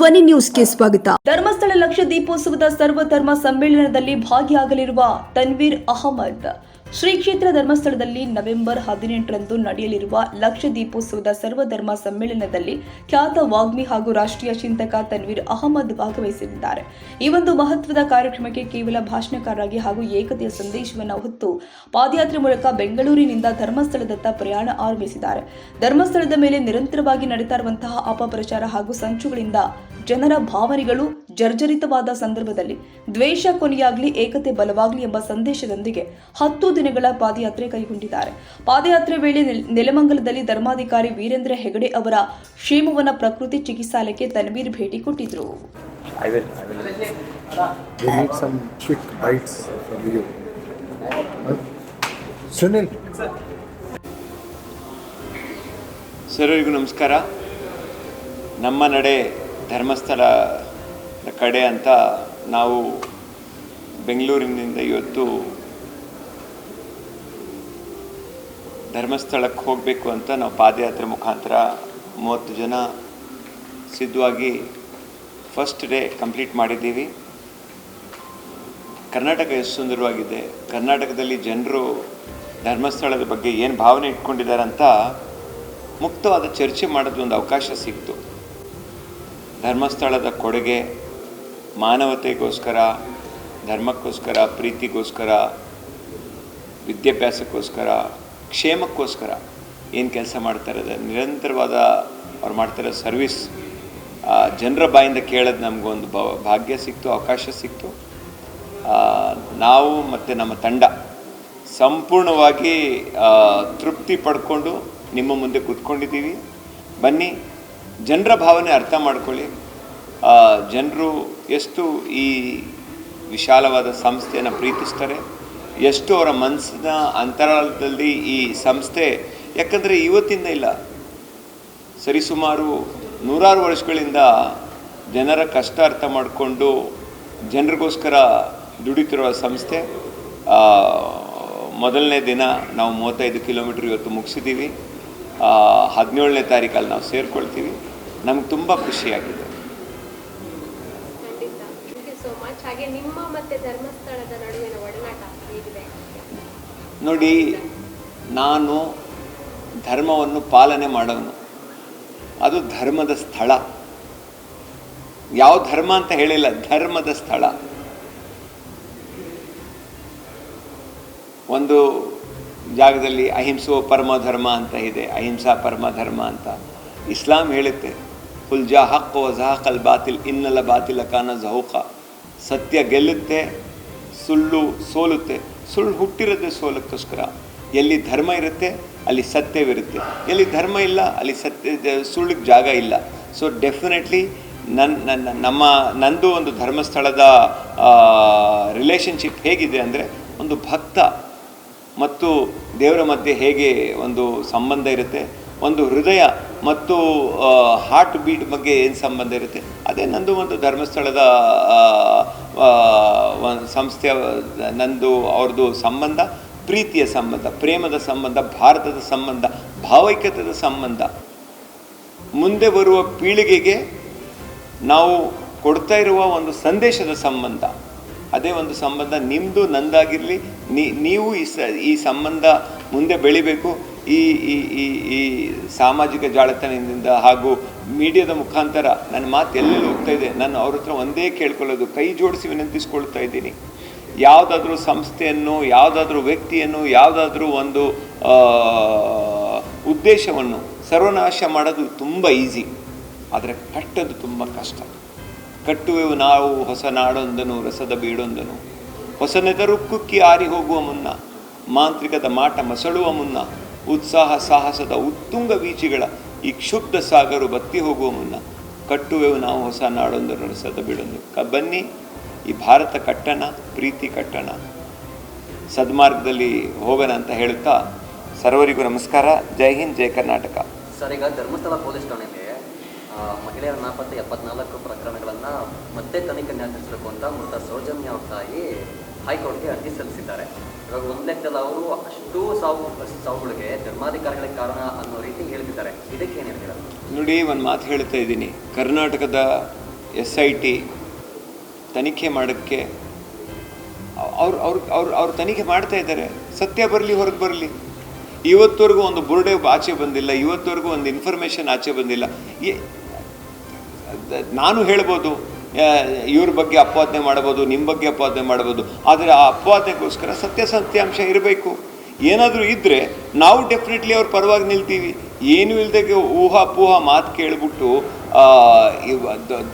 ಧ್ವನಿ ನ್ಯೂಸ್ಗೆ ಸ್ವಾಗತ. ಧರ್ಮಸ್ಥಳ ಲಕ್ಷ ದೀಪೋತ್ಸವದ ಸರ್ವಧರ್ಮ ಸಮ್ಮೇಳನದಲ್ಲಿ ಭಾಗಿಯಾಗಲಿರುವ ತನ್ವೀರ್ ಅಹಮದ್. ಶ್ರೀ ಕ್ಷೇತ್ರ ಧರ್ಮಸ್ಥಳದಲ್ಲಿ ನವೆಂಬರ್ ಹದಿನೆಂಟರಂದು ನಡೆಯಲಿರುವ ಲಕ್ಷ ದೀಪೋತ್ಸವದ ಸರ್ವಧರ್ಮ ಸಮ್ಮೇಳನದಲ್ಲಿ ಖ್ಯಾತ ವಾಗ್ಮಿ ಹಾಗೂ ರಾಷ್ಟ್ರೀಯ ಚಿಂತಕ ತನ್ವೀರ್ ಅಹಮದ್ ಭಾಗವಹಿಸಲಿದ್ದಾರೆ. ಈ ಒಂದು ಮಹತ್ವದ ಕಾರ್ಯಕ್ರಮಕ್ಕೆ ಕೇವಲ ಭಾಷಣಕಾರರಾಗಿ ಹಾಗೂ ಏಕತೆಯ ಸಂದೇಶವನ್ನು ಹೊತ್ತು ಪಾದಯಾತ್ರೆ ಮೂಲಕ ಬೆಂಗಳೂರಿನಿಂದ ಧರ್ಮಸ್ಥಳದತ್ತ ಪ್ರಯಾಣ ಆರಂಭಿಸಿದ್ದಾರೆ. ಧರ್ಮಸ್ಥಳದ ಮೇಲೆ ನಿರಂತರವಾಗಿ ನಡೀತಾ ಇರುವಂತಹ ಅಪಪ್ರಚಾರ ಹಾಗೂ ಸಂಚುಗಳಿಂದ ಜನರ ಭಾವನೆಗಳು ಜರ್ಜರಿತವಾದ ಸಂದರ್ಭದಲ್ಲಿ ದ್ವೇಷ ಕೊನೆಯಾಗಲಿ ಏಕತೆ ಬಲವಾಗಲಿ ಎಂಬ ಸಂದೇಶದೊಂದಿಗೆ ಹತ್ತು ದಿನಗಳ ಪಾದಯಾತ್ರೆ ಕೈಗೊಂಡಿದ್ದಾರೆ. ಪಾದಯಾತ್ರೆ ವೇಳೆ ನೆಲ- ನೆಲಮಂಗಲದಲ್ಲಿ ಧರ್ಮಾಧಿಕಾರಿ ವೀರೇಂದ್ರ ಹೆಗಡೆ ಅವರ ಕ್ಷೇಮವನ ಪ್ರಕೃತಿ ಚಿಕಿತ್ಸಾಲಯಕ್ಕೆ ತನ್ವೀರ್ ಭೇಟಿ? Sunil, ಸರ್ವರಿಗೂ ನಮಸ್ಕಾರ. ನಮ್ಮ ನಡೆ ಧರ್ಮಸ್ಥಳ ಕಡೆ ಅಂತ ನಾವು ಬೆಂಗಳೂರಿನಿಂದ ಇವತ್ತು ಧರ್ಮಸ್ಥಳಕ್ಕೆ ಹೋಗಬೇಕು ಅಂತ ನಾವು ಪಾದಯಾತ್ರೆ ಮುಖಾಂತರ ಮೂವತ್ತು ಜನ ಸಿದ್ಧವಾಗಿ ಫಸ್ಟ್ ಡೇ ಕಂಪ್ಲೀಟ್ ಮಾಡಿದ್ದೀವಿ. ಕರ್ನಾಟಕ ಎಷ್ಟು ಸುಂದರವಾಗಿದೆ. ಕರ್ನಾಟಕದಲ್ಲಿ ಜನರು ಧರ್ಮಸ್ಥಳದ ಬಗ್ಗೆ ಏನು ಭಾವನೆ ಇಟ್ಕೊಂಡಿದ್ದಾರೆ ಅಂತ ಮುಕ್ತವಾದ ಚರ್ಚೆ ಮಾಡೋದು ಒಂದು ಅವಕಾಶ ಸಿಕ್ತು. ಧರ್ಮಸ್ಥಳದ ಕೊಡುಗೆ ಮಾನವತೆಗೋಸ್ಕರ, ಧರ್ಮಕ್ಕೋಸ್ಕರ, ಪ್ರೀತಿಗೋಸ್ಕರ, ವಿದ್ಯಾಭ್ಯಾಸಕ್ಕೋಸ್ಕರ ಕ್ಷೇಮಕ್ಕೋಸ್ಕರ ಏನು ಕೆಲಸ ಮಾಡ್ತಾರೆ ಅದು ನಿರಂತರವಾದ ಅವ್ರು ಮಾಡ್ತಿರೋ ಸರ್ವಿಸ್ ಜನರ ಬಾಯಿಂದ ಕೇಳೋದು ನಮಗೊಂದು ಭಾಗ್ಯ ಸಿಕ್ತು, ಅವಕಾಶ ಸಿಕ್ತು. ನಾವು ಮತ್ತು ನಮ್ಮ ತಂಡ ಸಂಪೂರ್ಣವಾಗಿ ತೃಪ್ತಿ ಪಡ್ಕೊಂಡು ನಿಮ್ಮ ಮುಂದೆ ಕೂತ್ಕೊಂಡಿದ್ದೀವಿ. ಬನ್ನಿ, ಜನರ ಭಾವನೆ ಅರ್ಥ ಮಾಡ್ಕೊಳ್ಳಿ. ಜನರು ಎಷ್ಟು ಈ ವಿಶಾಲವಾದ ಸಂಸ್ಥೆಯನ್ನು ಪ್ರೀತಿಸ್ತಾರೆ. ಎಷ್ಟು ಅವರ ಮನಸ್ಸಿನ ಅಂತರಾಳದಲ್ಲಿ ಈ ಸಂಸ್ಥೆ, ಯಾಕಂದರೆ ಇವತ್ತಿಂದ ಇಲ್ಲ. ಸರಿಸುಮಾರು ನೂರಾರು ವರ್ಷಗಳಿಂದ ಜನರ ಕಷ್ಟ ಅರ್ಥ ಮಾಡಿಕೊಂಡು ಜನರಿಗೋಸ್ಕರ ದುಡಿತಿರುವ ಸಂಸ್ಥೆ. ಮೊದಲನೇ ದಿನ ನಾವು ಮೂವತ್ತೈದು ಕಿಲೋಮೀಟ್ರ್ ಇವತ್ತು ಮುಗಿಸಿದ್ದೀವಿ. ಹದಿನೇಳನೇ ತಾರೀಕಲ್ಲಿ ನಾವು ಸೇರಿಕೊಳ್ತೀವಿ. ನಮ್ಗೆ ತುಂಬ ಖುಷಿಯಾಗಿದೆ. ಹಾಗೆ ನಿಮ್ಮ ಮತ್ತೆ ಧರ್ಮಸ್ಥಳದ ನಡುವಿನ ಒಡನಾಟ ಹೇಗಿದೆ? ನೋಡಿ, ನಾನು ಧರ್ಮವನ್ನು ಪಾಲನೆ ಮಾಡೋನು. ಅದು ಧರ್ಮದ ಸ್ಥಳ. ಯಾವ ಧರ್ಮ ಅಂತ ಹೇಳಿಲ್ಲ, ಧರ್ಮದ ಸ್ಥಳ. ಒಂದು ಜಾಗದಲ್ಲಿ ಅಹಿಂಸೋ ಪರಮ ಧರ್ಮ ಅಂತ ಇದೆ, ಅಹಿಂಸಾ ಪರಮ ಧರ್ಮ ಅಂತ. ಇಸ್ಲಾಂ ಹೇಳುತ್ತೆ ಹುಲ್ಜಾ ಹಕ್ ವಜಾಕ್ ಅಲ್ ಬಾತಿಲ್ ಇನ್ನಲ್ಲ ಬಾತಿಲ ಕಾನ ಜಹೂಕ. ಸತ್ಯ ಗೆಲ್ಲುತ್ತೆ, ಸುಳ್ಳು ಸೋಲುತ್ತೆ. ಸುಳ್ಳು ಹುಟ್ಟಿರೋದೇ ಸೋಲಕ್ಕೋಸ್ಕರ. ಎಲ್ಲಿ ಧರ್ಮ ಇರುತ್ತೆ, ಅಲ್ಲಿ ಸತ್ಯವಿರುತ್ತೆ. ಎಲ್ಲಿ ಧರ್ಮ ಇಲ್ಲ, ಅಲ್ಲಿ ಸತ್ಯ ಸುಳ್ಳಿಗೆ ಜಾಗ ಇಲ್ಲ. ಸೊ ಡೆಫಿನೆಟ್ಲಿ ನನ್ನ ನನ್ನ, ನಮ್ಮ, ನಂದು ಒಂದು ಧರ್ಮಸ್ಥಳದ ರಿಲೇಷನ್ಶಿಪ್ ಹೇಗಿದೆ ಅಂದರೆ ಒಂದು ಭಕ್ತ ಮತ್ತು ದೇವರ ಮಧ್ಯೆ ಹೇಗೆ ಒಂದು ಸಂಬಂಧ ಇರುತ್ತೆ, ಒಂದು ಹೃದಯ ಮತ್ತು ಹಾರ್ಟ್ ಬೀಟ್ ಬಗ್ಗೆ ಏನು ಸಂಬಂಧ ಇರುತ್ತೆ. ಅದೇ ನಂದು ಒಂದು ಧರ್ಮಸ್ಥಳದ ಒಂದು ಸಂಸ್ಥೆಯ, ನಂದು ಅವ್ರದ್ದು ಸಂಬಂಧ, ಪ್ರೀತಿಯ ಸಂಬಂಧ, ಪ್ರೇಮದ ಸಂಬಂಧ, ಭಾರತದ ಸಂಬಂಧ, ಭಾವೈಕ್ಯತದ ಸಂಬಂಧ. ಮುಂದೆ ಬರುವ ಪೀಳಿಗೆಗೆ ನಾವು ಕೊಡ್ತಾ ಇರುವ ಒಂದು ಸಂದೇಶದ ಸಂಬಂಧ. ಅದೇ ಒಂದು ಸಂಬಂಧ ನಿಮ್ಮದು ನಂದಾಗಿರಲಿ ನೀವು ಈ ಸ, ಈ ಸಂಬಂಧ ಮುಂದೆ ಬೆಳಿಬೇಕು. ಈ ಈ ಈ ಸಾಮಾಜಿಕ ಜಾಲತಾಣದಿಂದ ಹಾಗೂ ಮೀಡಿಯಾದ ಮುಖಾಂತರ ನನ್ನ ಮಾತು ಎಲ್ಲೆಲ್ಲಿ ಹೋಗ್ತಾ ಇದೆ, ನಾನು ಅವ್ರ ಹತ್ರ ಒಂದೇ ಕೇಳ್ಕೊಳ್ಳೋದು, ಕೈ ಜೋಡಿಸಿ ವಿನಂತಿಸ್ಕೊಳ್ತಾ ಇದ್ದೀನಿ. ಯಾವುದಾದ್ರೂ ಸಂಸ್ಥೆಯನ್ನು, ಯಾವುದಾದ್ರೂ ವ್ಯಕ್ತಿಯನ್ನು, ಯಾವುದಾದ್ರೂ ಒಂದು ಉದ್ದೇಶವನ್ನು ಸರ್ವನಾಶ ಮಾಡೋದು ತುಂಬ ಈಸಿ, ಆದರೆ ಕಟ್ಟೋದು ತುಂಬ ಕಷ್ಟ. ಕಟ್ಟುವೆವು ನಾವು, ಹೊಸ ನಾಡೊಂದನು, ರಸದ ಬೀಡೊಂದನು. ಹೊಸ ನೆದರು ಕುಕ್ಕಿ ಆರಿ ಹೋಗುವ ಮುನ್ನ, ಮಾಂತ್ರಿಕದ ಮಾಟ ಮಸಳುವ ಮುನ್ನ, ಉತ್ಸಾಹ, ಸಾಹಸದ ಉತ್ತುಂಗ ಬೀಚಿಗಳ ಈ ಕ್ಷುಬ್ಧ ಸಾಗರು ಬತ್ತಿ ಹೋಗುವ ಮುನ್ನ ಕಟ್ಟುವೆವು ನಾವು ಹೊಸ ನಾಡೊಂದು ನಡೆಸದ ಬಿಡೊಂದು ಬನ್ನಿ ಈ ಭಾರತ ಕಟ್ಟಣ ಪ್ರೀತಿ ಕಟ್ಟಣ. ಸದ್ಮಾರ್ಗದಲ್ಲಿ ಹೋಗೋಣ ಅಂತ ಹೇಳುತ್ತಾ ಸರ್ವರಿಗೂ ನಮಸ್ಕಾರ. ಜೈ ಹಿಂದ್ ಜೈ ಕರ್ನಾಟಕ. ಸರ್ ಈಗ ಧರ್ಮಸ್ಥಳ ಪೊಲೀಸ್ ಆ, ಮಹಿಳೆಯರ ನಾಪತ್ತೆ ಎಪ್ಪತ್ನಾಲ್ಕು ಪ್ರಕರಣಗಳನ್ನು ಮತ್ತೆ ತನಿಖೆ ನಿಯಂತ್ರಿಸಬೇಕು ಅಂತ ಮೃತ ಸೌಜನ್ಯ ಅವ್ರ ತಾಯಿ ಹೈಕೋರ್ಟ್ಗೆ ಅರ್ಜಿ ಸಲ್ಲಿಸಿದ್ದಾರೆ. ಇವಾಗ ಒಂದು ಲೆಕ್ಕದಲ್ಲಿ ಅವರು ಅಷ್ಟು ಸಾವು, ಸಾವುಗಳಿಗೆ ಧರ್ಮಾಧಿಕಾರಿಗಳಿಗೆ ಕಾರಣ ಅನ್ನೋ ರೀತಿ ಹೇಳ್ತಿದ್ದಾರೆ ಇದಕ್ಕೆ ಏನು ಹೇಳ್ತೀರಾ? ನೋಡಿ, ಒಂದು ಮಾತು ಹೇಳ್ತಾ ಇದ್ದೀನಿ. ಕರ್ನಾಟಕದ ಎಸ್ ಐ ಟಿ ತನಿಖೆ ಮಾಡೋಕ್ಕೆ ಅವ್ರು ಅವ್ರು ಅವ್ರು ಅವ್ರು ತನಿಖೆ ಮಾಡ್ತಾ ಇದ್ದಾರೆ. ಸತ್ಯ ಬರಲಿ, ಹೊರಗೆ ಬರಲಿ. ಇವತ್ತವರೆಗೂ ಒಂದು ಬುರುಡೆ ಆಚೆ ಬಂದಿಲ್ಲ. ಇವತ್ತವರೆಗೂ ಒಂದು ಇನ್ಫಾರ್ಮೇಷನ್ ಆಚೆ ಬಂದಿಲ್ಲ. ನಾನು ಹೇಳ್ಬೋದು ಇವ್ರ ಬಗ್ಗೆ ಅಪವಾದನೆ ಮಾಡ್ಬೋದು ನಿಮ್ಮ ಬಗ್ಗೆ ಅಪವಾದನೆ ಮಾಡ್ಬೋದು ಆದರೆ ಆ ಅಪವಾದನೆಗೋಸ್ಕರ ಸತ್ಯಾಸತ್ಯಾಂಶ ಇರಬೇಕು. ಏನಾದರೂ ಇದ್ದರೆ ನಾವು ಡೆಫಿನೆಟ್ಲಿ ಅವ್ರ ಪರವಾಗಿ ನಿಲ್ತೀವಿ. ಏನು ಇಲ್ಲದೆ ಊಹಾಪೂಹ ಮಾತು ಕೇಳಿಬಿಟ್ಟು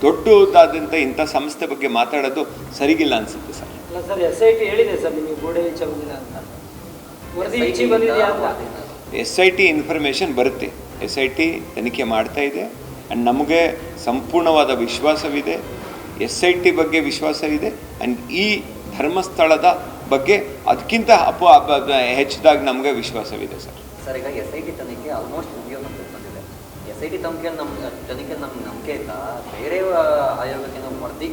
ದೊಡ್ಡದಾದಂಥ ಇಂಥ ಸಂಸ್ಥೆ ಬಗ್ಗೆ ಮಾತಾಡೋದು ಸರಿಗಿಲ್ಲ ಅನಿಸುತ್ತೆ ಸರ್. ಅಲ್ಲ ಸರ್ ಎಸ್ ಐ ಟಿ ಹೇಳಿದೆ ಸರ್ ನಿಮಗೆ ಗೋಡೆ ಅಂತ. ಎಸ್ ಐ ಟಿ ಇನ್ಫಾರ್ಮೇಷನ್ ಬರುತ್ತೆ. ಎಸ್ ಐ ಟಿ ತನಿಖೆ ಮಾಡ್ತಾ ಇದೆ. ಆ್ಯಂಡ್ ನಮಗೆ ಸಂಪೂರ್ಣವಾದ ವಿಶ್ವಾಸವಿದೆ. ಎಸ್ ಐ ಟಿ ಬಗ್ಗೆ ವಿಶ್ವಾಸವಿದೆ ಆ್ಯಂಡ್ ಈ ಧರ್ಮಸ್ಥಳದ ಬಗ್ಗೆ ಅದಕ್ಕಿಂತ ಅಪ ಹೆಚ್ಚಿದಾಗ ನಮಗೆ ವಿಶ್ವಾಸವಿದೆ ಸರ್. ಸರ್ ಈಗ ಎಸ್ ಐ ಟಿ ತನಿಖೆ ಆಲ್ಮೋಸ್ಟ್ ಮುಗಿಯೋ ಬಂದಿದೆ ಎಸ್ ಐ ಟಿ ತನಿಖೆ ನಮ್ಮ ತನಿಖೆ ನಮ್ಮ ನಂಬಿಕೆ ಇಲ್ಲ ಬೇರೆ ಆಯೋಗಕ್ಕೆ ನಾವು ವರದಿ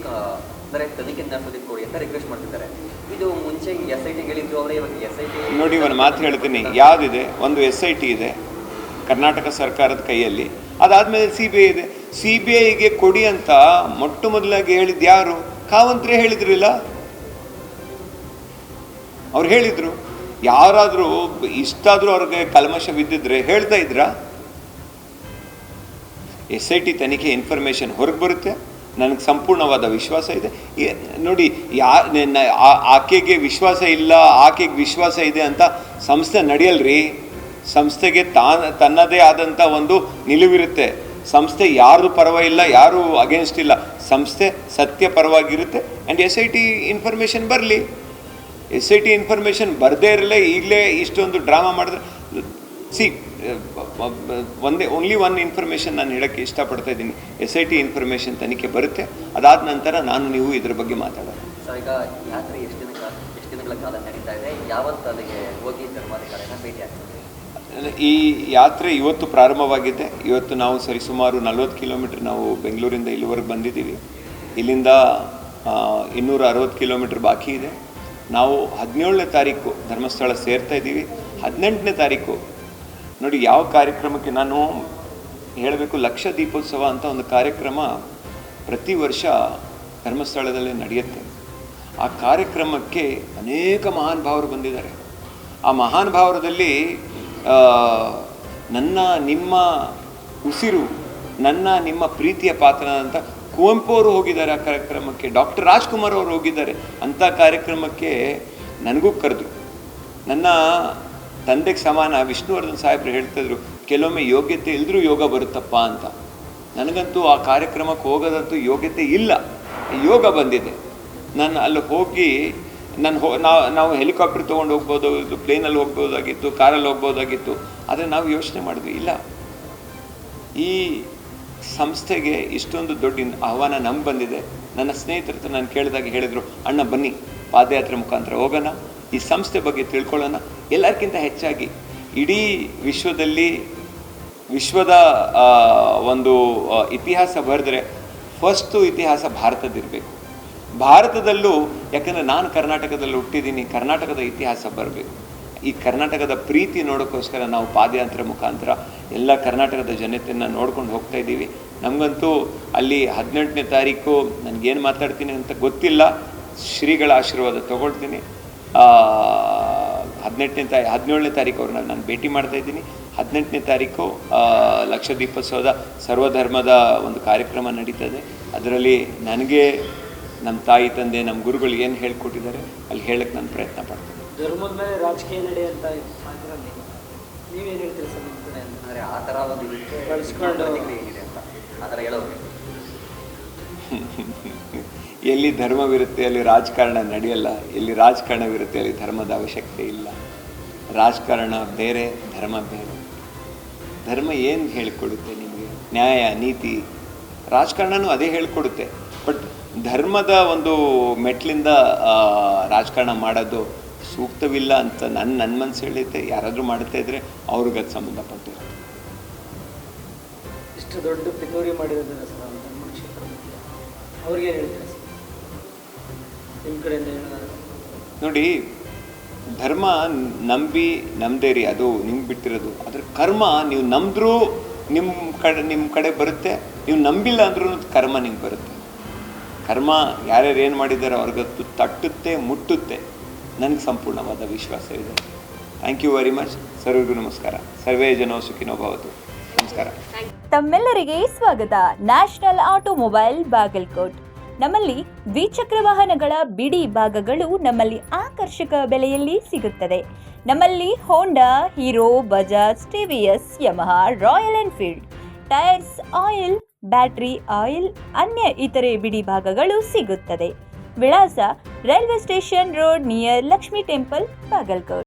ಅಂದರೆ ತನಿಖೆ ನಡೆಸೋದಕ್ಕೆ ಕೊಡಿ ಅಂತ ರಿಕ್ವೆಸ್ಟ್ ಮಾಡ್ತಿದ್ದಾರೆ. ಇದು ಮುಂಚೆ ಎಸ್ ಐ ಟಿ ಹೇಳಿದ್ದು ಅವರೇ ಇವಾಗ ಎಸ್ ಐ ಟಿ ನೋಡಿ ಒಂದು ಮಾತು ಹೇಳ್ತೀನಿ. ಯಾವುದಿದೆ? ಒಂದು ಎಸ್ ಐ ಟಿ ಇದೆ ಕರ್ನಾಟಕ ಸರ್ಕಾರದ ಕೈಯಲ್ಲಿ. ಅದಾದಮೇಲೆ ಸಿ ಬಿ ಐ ಇದೆ. ಸಿ ಬಿ ಐಗೆ ಕೊಡಿ ಅಂತ ಮೊಟ್ಟ ಮೊದಲಾಗಿ ಹೇಳಿದ್ದು ಯಾರು? ಕಾವಂತ್ರೆ ಹೇಳಿದ್ರಿಲ್ಲ? ಅವ್ರು ಹೇಳಿದ್ರು, ಯಾರಾದರೂ ಇಷ್ಟಾದರೂ ಅವ್ರಿಗೆ ಕಲ್ಮಶ ಬಿದ್ದಿದ್ರೆ ಹೇಳ್ತಾ ಇದ್ರಾ? ಎಸ್ ಐ ಟಿ ತನಿಖೆ ಇನ್ಫಾರ್ಮೇಷನ್ ಹೊರಗೆ ಬರುತ್ತೆ, ನನಗೆ ಸಂಪೂರ್ಣವಾದ ವಿಶ್ವಾಸ ಇದೆ. ನೋಡಿ, ಯಾ ಆಕೆಗೆ ವಿಶ್ವಾಸ ಇಲ್ಲ, ಆಕೆಗೆ ವಿಶ್ವಾಸ ಇದೆ ಅಂತ ಸಂಸ್ಥೆ ನಡೆಯಲ್ರಿ? ಸಂಸ್ಥೆಗೆ ತಾನ, ತನ್ನದೇ ಆದಂಥ ಒಂದು ನಿಲುವಿರುತ್ತೆ. ಸಂಸ್ಥೆ ಯಾರು ಪರವಾಗಿಲ್ಲ, ಯಾರು ಅಗೇನ್ಸ್ಟ್ ಇಲ್ಲ. ಸಂಸ್ಥೆ ಸತ್ಯ ಪರವಾಗಿರುತ್ತೆ and S I T information ಬರಲಿ. ಎಸ್ ಐ ಟಿ ಇನ್ಫಾರ್ಮೇಷನ್ ಬರದೇ ಇರಲೇ, ಈಗಲೇ ಇಷ್ಟೊಂದು ಡ್ರಾಮಾ ಮಾಡಿದ್ರೆ. ಸಿ ಒಂದೇ ಓನ್ಲಿ ಒನ್ ಇನ್ಫಾರ್ಮೇಷನ್ ನಾನು ಹೇಳೋಕ್ಕೆ ಇಷ್ಟಪಡ್ತಾ ಇದ್ದೀನಿ. ಎಸ್ ಐ ಟಿ ಇನ್ಫಾರ್ಮೇಷನ್ ತನಿಖೆ ಬರುತ್ತೆ. ಅದಾದ ನಂತರ ನಾನು ನೀವು ಇದ್ರ ಬಗ್ಗೆ ಮಾತಾಡೋಣ. ಎಷ್ಟು ದಿನಗಳ ಕಾಲ ನಡೀತಾ ಇದೆ? ಯಾವತ್ತು ಅಲ್ಲಿಗೆ ಹೋಗಿ ಧರ್ಮಾಧಿಕಾರಿನ ಭೇಟಿ ಆಗ್ತದೆ ಈ ಯಾತ್ರೆ ಇವತ್ತು ಪ್ರಾರಂಭವಾಗಿದೆ. ಇವತ್ತು ನಾವು ಸರಿಸುಮಾರು ನಲ್ವತ್ತು ಕಿಲೋಮೀಟ್ರ್ ನಾವು ಬೆಂಗಳೂರಿಂದ ಇಲ್ಲಿವರೆಗೆ ಬಂದಿದ್ದೀವಿ. ಇಲ್ಲಿಂದ ಇನ್ನೂರ ಅರವತ್ತು ಕಿಲೋಮೀಟ್ರ್ ಬಾಕಿ ಇದೆ. ನಾವು ಹದಿನೇಳನೇ ತಾರೀಕು ಧರ್ಮಸ್ಥಳ ಸೇರ್ತಾ ಇದ್ದೀವಿ. ಹದಿನೆಂಟನೇ ತಾರೀಕು, ನೋಡಿ ಯಾವ ಕಾರ್ಯಕ್ರಮಕ್ಕೆ ನಾನು ಹೇಳಬೇಕು, ಲಕ್ಷ ದೀಪೋತ್ಸವ ಅಂತ ಒಂದು ಕಾರ್ಯಕ್ರಮ ಪ್ರತಿ ವರ್ಷ ಧರ್ಮಸ್ಥಳದಲ್ಲಿ ನಡೆಯುತ್ತೆ. ಆ ಕಾರ್ಯಕ್ರಮಕ್ಕೆ ಅನೇಕ ಮಹಾನ್ ಭಾವರು ಬಂದಿದ್ದಾರೆ. ಆ ಮಹಾನ್ ಭಾವರದಲ್ಲಿ ನನ್ನ, ನಿಮ್ಮ ಉಸಿರು, ನನ್ನ, ನಿಮ್ಮ ಪ್ರೀತಿಯ ಪಾತ್ರ ಅಂತ ಕುವೆಂಪು ಅವರು ಹೋಗಿದ್ದಾರೆ ಆ ಕಾರ್ಯಕ್ರಮಕ್ಕೆ, ಡಾಕ್ಟರ್ ರಾಜ್ಕುಮಾರ್ ಅವರು ಹೋಗಿದ್ದಾರೆ ಅಂಥ ಕಾರ್ಯಕ್ರಮಕ್ಕೆ ನನಗೂ ಕರೆದ್ರು. ನನ್ನ ತಂದೆಗೆ ಸಮಾನ, ವಿಷ್ಣುವರ್ಧನ್ ಸಾಹೇಬ್ರು ಹೇಳ್ತಿದ್ರು ಕೆಲವೊಮ್ಮೆ ಯೋಗ್ಯತೆ ಇಲ್ಲದ್ರೂ ಯೋಗ ಬರುತ್ತಪ್ಪ ಅಂತ. ನನಗಂತೂ ಆ ಕಾರ್ಯಕ್ರಮಕ್ಕೆ ಹೋಗೋದಂತೂ ಯೋಗ್ಯತೆ ಇಲ್ಲ. ಯೋಗ ಬಂದಿದೆ. ನಾನು ಅಲ್ಲಿ ಹೋಗಿ ನಾನು ಹೋ ನಾವು ನಾವು ಹೆಲಿಕಾಪ್ಟರ್ ತೊಗೊಂಡು ಹೋಗ್ಬೋದಾಗಿತ್ತು ಪ್ಲೇನಲ್ಲಿ ಹೋಗ್ಬೋದಾಗಿತ್ತು, ಕಾರಲ್ಲಿ ಹೋಗ್ಬೋದಾಗಿತ್ತು, ಆದರೆ ನಾವು ಯೋಚನೆ ಮಾಡಿದ್ವಿ, ಇಲ್ಲ. ಈ ಸಂಸ್ಥೆಗೆ ಇಷ್ಟೊಂದು ದೊಡ್ಡ ಆಹ್ವಾನ ನಮ್ಗೆ ಬಂದಿದೆ. ನನ್ನ ಸ್ನೇಹಿತರ ಹತ್ರ ನಾನು ಕೇಳಿದಾಗ ಹೇಳಿದರು, ಅಣ್ಣ, ಬನ್ನಿ, ಪಾದಯಾತ್ರೆ ಮುಖಾಂತರ ಹೋಗೋಣ, ಈ ಸಂಸ್ಥೆ ಬಗ್ಗೆ ತಿಳ್ಕೊಳ್ಳೋಣ. ಎಲ್ಲರಿಗಿಂತ ಹೆಚ್ಚಾಗಿ ಇಡೀ ವಿಶ್ವದಲ್ಲಿ, ವಿಶ್ವದ ಒಂದು ಇತಿಹಾಸ ಬರೆದ್ರೆ ಫಸ್ಟು ಇತಿಹಾಸ ಭಾರತದಿರಬೇಕು ಭಾರತದಲ್ಲೂ, ಯಾಕಂದರೆ ನಾನು ಕರ್ನಾಟಕದಲ್ಲಿ ಹುಟ್ಟಿದ್ದೀನಿ, ಕರ್ನಾಟಕದ ಇತಿಹಾಸ ಬರಬೇಕು. ಈ ಕರ್ನಾಟಕದ ಪ್ರೀತಿ ನೋಡೋಕ್ಕೋಸ್ಕರ ನಾವು ಪಾದಯಾತ್ರೆ ಮುಖಾಂತರ ಎಲ್ಲ ಕರ್ನಾಟಕದ ಜನತೆಯನ್ನು ನೋಡ್ಕೊಂಡು ಹೋಗ್ತಾ ಇದ್ದೀವಿ. ನಮಗಂತೂ ಅಲ್ಲಿ ಹದಿನೆಂಟನೇ ತಾರೀಕು ನನಗೇನು ಮಾತಾಡ್ತೀನಿ ಅಂತ ಗೊತ್ತಿಲ್ಲ. ಶ್ರೀಗಳ ಆಶೀರ್ವಾದ ತಗೊಳ್ತೀನಿ. ಹದಿನೆಂಟನೇ ತಾರೀಕು ಹದಿನೇಳನೇ ತಾರೀಕು ಅವ್ರನ್ನ ನಾನು ಭೇಟಿ ಮಾಡ್ತಾ ಇದ್ದೀನಿ. ಹದಿನೆಂಟನೇ ತಾರೀಕು ಲಕ್ಷದೀಪೋತ್ಸವದ ಲಕ್ಷ ದೀಪೋತ್ಸವದ ಸರ್ವಧರ್ಮದ ಒಂದು ಕಾರ್ಯಕ್ರಮ ನಡೀತದೆ. ಅದರಲ್ಲಿ ನನಗೆ ನಮ್ಮ ತಾಯಿ ತಂದೆ ನಮ್ಮ ಗುರುಗಳು ಏನು ಹೇಳ್ಕೊಟ್ಟಿದ್ದಾರೆ ಅಲ್ಲಿ ಹೇಳಕ್ಕೆ ನಾನು ಪ್ರಯತ್ನ ಪಡ್ತೀನಿ. ಧರ್ಮದ ಮೇಲೆ ರಾಜಕೀಯ ನಡೆ ಅಂತ ನೀವೇನು ಹೇಳ್ತೀರಿ ಸರ್ ಅಂದರೆ ಆ ಥರ ಒಂದು ಬಳಸ್ಕೊಂಡು- ಅಂತ ಆ ಥರ ಹೇಳೋದು ಎಲ್ಲಿ ಧರ್ಮವಿರುತ್ತೆ ಅಲ್ಲಿ ರಾಜಕಾರಣ ನಡೆಯಲ್ಲ ಎಲ್ಲಿ ರಾಜಕಾರಣವಿರುತ್ತೆ ಅಲ್ಲಿ ಧರ್ಮದ ಅವಶ್ಯಕತೆ ಇಲ್ಲ. ರಾಜಕಾರಣ ಬೇರೆ ಧರ್ಮ ಬೇರೆ. ಧರ್ಮ ಏನು ಹೇಳಿಕೊಡುತ್ತೆ ನಿಮಗೆ? ನ್ಯಾಯ ನೀತಿ. ರಾಜಕಾರಣನೂ ಅದೇ ಹೇಳಿಕೊಡುತ್ತೆ. ಬಟ್ ಧರ್ಮದ ಒಂದು ಮೆಟ್ಲಿಂದ ರಾಜಕಾರಣ ಮಾಡೋದು ಸೂಕ್ತವಿಲ್ಲ ಅಂತ ನನ್ನ ನನ್ನ ಮನಸ್ಸು ಹೇಳಿದ್ದೆ ಯಾರಾದರೂ ಮಾಡ್ತಾ ಇದ್ರೆ ಅವ್ರಿಗೆ ಅದು ಸಂಬಂಧಪಟ್ಟಿರುತ್ತೆ ಇಷ್ಟು ದೊಡ್ಡ ಪಿತೂರಿ ಮಾಡಿರೋದಿಲ್ಲ ಸರ್ ಅವ್ರು ಧರ್ಮ ಕ್ಷೇತ್ರದಲ್ಲಿ ಅವ್ರಿಗೆ ಏನು ನಿಮ್ಮ ಕಡೆಯಿಂದ ಹೇಳೋದಾದ್ರೆ ನೋಡಿ ಧರ್ಮ ನಂಬಿ ನಂಬದೇರಿ ಅದು ನಿಮ್ಗೆ ಬಿಟ್ಟಿರೋದು. ಅದ್ರ ಕರ್ಮ ನೀವು ನಂಬಿದ್ರೂ ನಿಮ್ಮ ಕಡೆ ನಿಮ್ಮ ಕಡೆ ಬರುತ್ತೆ. ನೀವು ನಂಬಿಲ್ಲ ಅಂದ್ರೂ ಕರ್ಮ ನಿಮ್ಗೆ ಬರುತ್ತೆ. ಕರ್ಮ ಯಾರ್ಯಾರು ಏನು ಮಾಡಿದ್ದಾರೋ ಅವ್ರಿಗತ್ತು ತಟ್ಟುತ್ತೆ, ಮುಟ್ಟುತ್ತೆ. ನನಗೆ ಸಂಪೂರ್ಣವಾದ ವಿಶ್ವಾಸ ಇದೆ ಥ್ಯಾಂಕ್ ಯು ವೆರಿ ಮಚ್ ಸರ್ವಿಗೂ ನಮಸ್ಕಾರ. ಸರ್ವೇ ಜನೋ ಸುಖಿನೋ ಭವತು. ನಮಸ್ಕಾರ. ತಮ್ಮೆಲ್ಲರಿಗೆ ಸ್ವಾಗತ. ನ್ಯಾಷನಲ್ ಆಟೋಮೊಬೈಲ್ ಬಾಗಲ್ಕೋಟ್ ನಮ್ಮಲ್ಲಿ ದ್ವಿಚಕ್ರ ವಾಹನಗಳ ಬಿಡಿ ಭಾಗಗಳು ನಮ್ಮಲ್ಲಿ ಆಕರ್ಷಕ ಬೆಲೆಯಲ್ಲಿ ಸಿಗುತ್ತದೆ. ನಮ್ಮಲ್ಲಿ Honda Hero Bajaj TVS Yamaha Royal Enfield tyres oil battery, oil, ಅನ್ಯ ಇತರೆ ಬಿಡಿ ಭಾಗಗಳು ಸಿಗುತ್ತದೆ. ವಿಳಾಸ railway station road near Lakshmi temple, Bagalkot.